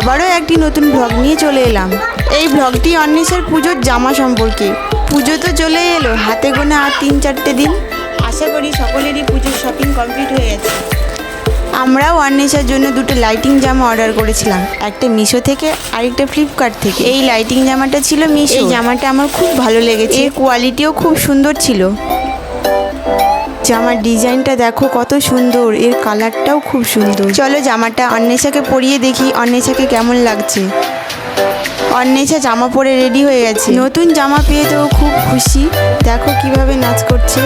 আবারও একটি নতুন ব্লগ নিয়ে চলে এলাম। এই ব্লগটি অন্বেষার পুজোর জামা সম্পর্কে। পুজো তো চলে এলো, হাতে গোনা আর তিন চারটে দিন। আশা করি সকলেরই পুজোর শপিং কমপ্লিট হয়ে গেছে। আমরাও অন্বেষার জন্য দুটো লাইটিং জামা অর্ডার করেছিলাম। একটা মিশো থেকে আরেকটা ফ্লিপকার্ট থেকে। এই লাইটিং জামাটা ছিল মিশো এই জামাটা আমার খুব ভালো লেগেছে। এর কোয়ালিটিও খুব সুন্দর ছিল। জামার ডিজাইনটা দেখো কত সুন্দর, এর কালারটাও খুব সুন্দর। চলো জামাটা অন্বেষাকে পরিয়ে দেখি, অন্বেষাকে কেমন লাগছে। অন্বেষা জামা পরে রেডি হয়ে গেছে। নতুন জামা পেয়ে তো খুব খুশি। দেখো কীভাবে নাচ করছে।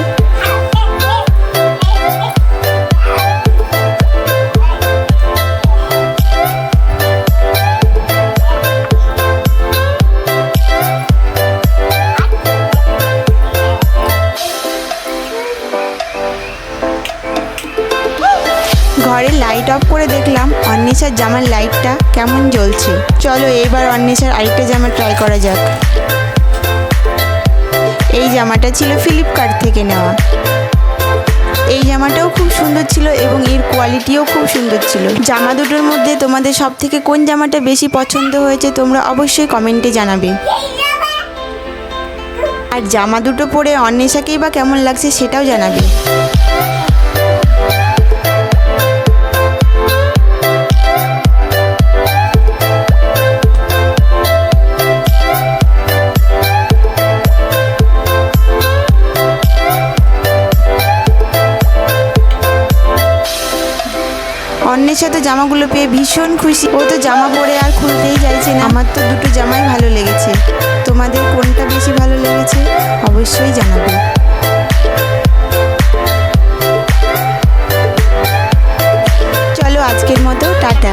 ঘরে লাইট অফ করে দেখলাম অন্বেষার জামার লাইটটা কেমন জ্বলছে। চলো এবার অন্বেষার আরেকটা জামা ট্রাই করা যাক। এই জামাটা ছিল ফ্লিপকার্ট থেকে নেওয়া। এই জামাটাও খুব সুন্দর ছিল এবং এর কোয়ালিটিও খুব সুন্দর ছিল। জামা দুটোর মধ্যে তোমাদের সব থেকে কোন জামাটা বেশি পছন্দ হয়েছে তোমরা অবশ্যই কমেন্টে জানাবে। আর জামা দুটো পরে অন্বেষাকেই বা কেমন লাগছে সেটাও জানাবে। অন্যের সাথে জামাগুলো পেয়ে ভীষণ খুশি। ও তো জামা পরে আর খুলতেই চাইছে না। আমার তো দুটো জামাই ভালো লেগেছে। তোমাদের কোনটা বেশি ভালো লেগেছে অবশ্যই জানাবে। চলো আজকের মতো, টাটা।